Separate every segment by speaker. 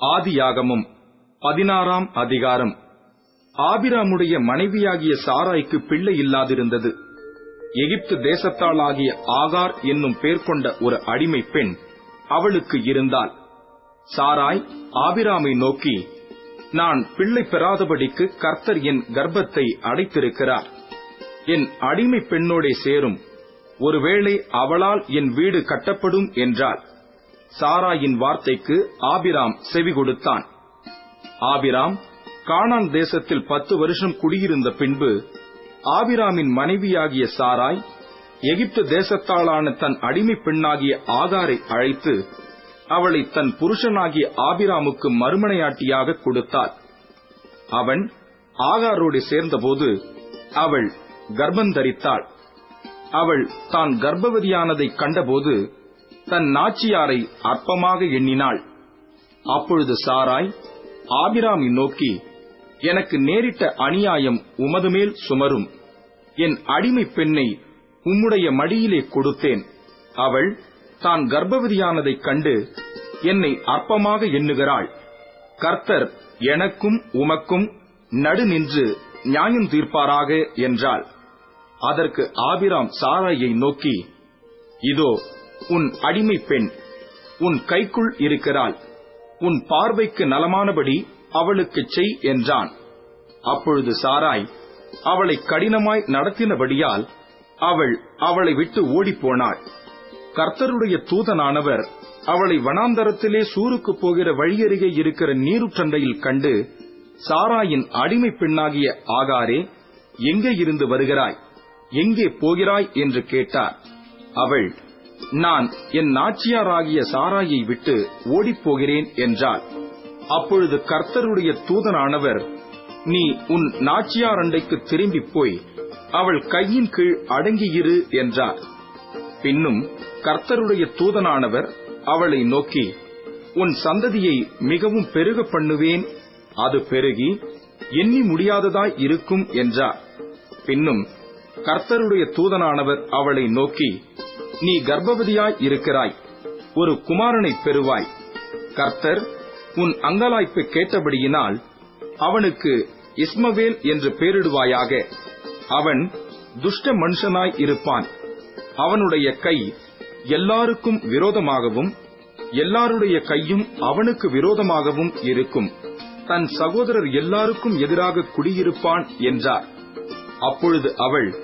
Speaker 1: ஆதியாகமும் பதினாறாம் அதிகாரம். ஆபிராமுடைய மனைவியாகிய சாராய்க்கு பிள்ளை இல்லாதிருந்தது. எகிப்து தேசத்தாளாகிய ஆகார் என்னும் பேர் கொண்ட ஒரு அடிமை பெண் அவளுக்கு இருந்தாள். சாராய் ஆபிராமை நோக்கி நான் பிள்ளை பெறாதபடிக்கு கர்த்தர் என் கர்ப்பத்தை அடைத்திருக்கிறார். என் அடிமை பெண்ணோடே சேரும். ஒருவேளை அவளால் என் வீடு கட்டப்படும் என்றாள். சாராயின் வார்த்தைக்கு ஆபிராம் செவி கொடுத்தான். ஆபிராம் கானான் தேசத்தில் பத்து வருஷம் குடியிருந்த பின்பு ஆபிராமின் மனைவியாகிய சாராய் எகிப்து தேசத்தாளான தன் அடிமை பெண்ணாகிய ஆகாரை அழைத்து அவளை தன் புருஷனாகிய ஆபிராமுக்கு மறுமனையாட்டியாக கொடுத்தாள். அவன் ஆகாரோடு சேர்ந்தபோது அவள் கர்ப்பந்தரித்தாள் அவள் தான் கர்ப்பவதியானதைக் கண்டபோது தன் நாச்சியாரை அற்பமாக எண்ணினாள். அப்பொழுது சாராய் ஆபிராமை நோக்கி எனக்கு நேரிட்ட அநியாயம் உமது மேல் சுமரும். என் அடிமை பெண்ணை உம்முடைய மடியிலே கொடுத்தேன். அவள் தான் கர்ப்பவதியானதைக் கண்டு என்னை அற்பமாக எண்ணுகிறாள். கர்த்தர் எனக்கும் உமக்கும் நடு நின்று நியாயம் தீர்ப்பாராக என்றாள். அதற்கு ஆபிராம் சாராயை நோக்கி இதோ உன் அடிமை பெண் உன் கைக்குள் இருக்கிறாள் உன் பார்வைக்கு நலமானபடி அவளுக்குச் செய் என்றான். அப்பொழுது சாராய் அவளை கடினமாய் நடத்தினபடியால் அவள் அவளை விட்டு ஓடிப்போனாள். கர்த்தருடைய தூதனானவர் அவளை வனாந்தரத்திலே சூருக்கு போகிற வழியருகே இருக்கிற நீருற்றண்டையில் கண்டு சாராயின் அடிமை பெண்ணாகிய ஆகாரே எங்கே இருந்து வருகிறாய்? எங்கே போகிறாய்? என்று கேட்டார். அவள் நான் என் நாச்சியாராகிய சாராயை விட்டு ஓடிப்போகிறேன் என்றாள் அப்பொழுது கர்த்தருடைய தூதனானவர் நீ உன் நாச்சியார் அண்டைக்கு திரும்பி போய் அவள் கையின் கீழ் அடங்கியிரு என்றார். பின்னும் கர்த்தருடைய தூதனானவர் அவளை நோக்கி உன் சந்ததியை மிகவும் பெருக பண்ணுவேன் அது பெருகி எண்ணி முடியாததாய் இருக்கும் என்றார். பின்னும் கர்த்தருடைய தூதனானவர் அவளை நோக்கி நீ கர்ப்பவதியாய் இருக்கிறாய். ஒரு குமாரனை பெறுவாய். கர்த்தர் உன் அங்கலாய்ப்பு கேட்டபடியினால் அவனுக்கு இஸ்மவேல் என்று பெயரிடுவாயாக அவன் துஷ்ட மனுஷனாய் இருப்பான். அவனுடைய கை எல்லாருக்கும் விரோதமாகவும் எல்லாருடைய கையும் அவனுக்கு விரோதமாகவும் இருக்கும். தன் சகோதரர் எல்லாருக்கும் எதிராக குடியிருப்பான் என்றார். அப்பொழுது அவள்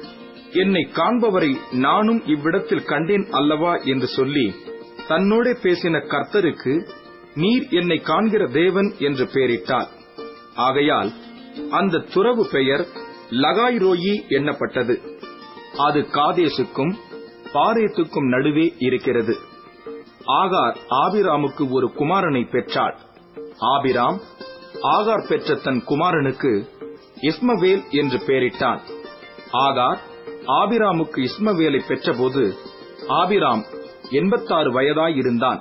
Speaker 1: என்னை காண்பவரை நானும் இவ்விடத்தில் கண்டேன் அல்லவா என்று சொல்லி தன்னோடே பேசின கர்த்தருக்கு நீர் என்னை காண்கிற தேவன் என்று பெயரிட்டார். ஆகையால் அந்த துறவு பெயர் லகாய்ரோயி எண்ணப்பட்டது அது காதேசுக்கும் பாரேத்துக்கும் நடுவே இருக்கிறது. ஆகார் ஆபிராமுக்கு ஒரு குமாரனை பெற்றாள். ஆபிராம் ஆகார் பெற்ற தன் குமாரனுக்கு இஸ்மவேல் என்று பெயரிட்டான். ஆகார் ஆபிராமுக்கு இஸ்மவேலை பெற்றபோது ஆபிராம் எண்பத்தாறு வயதாயிருந்தான்.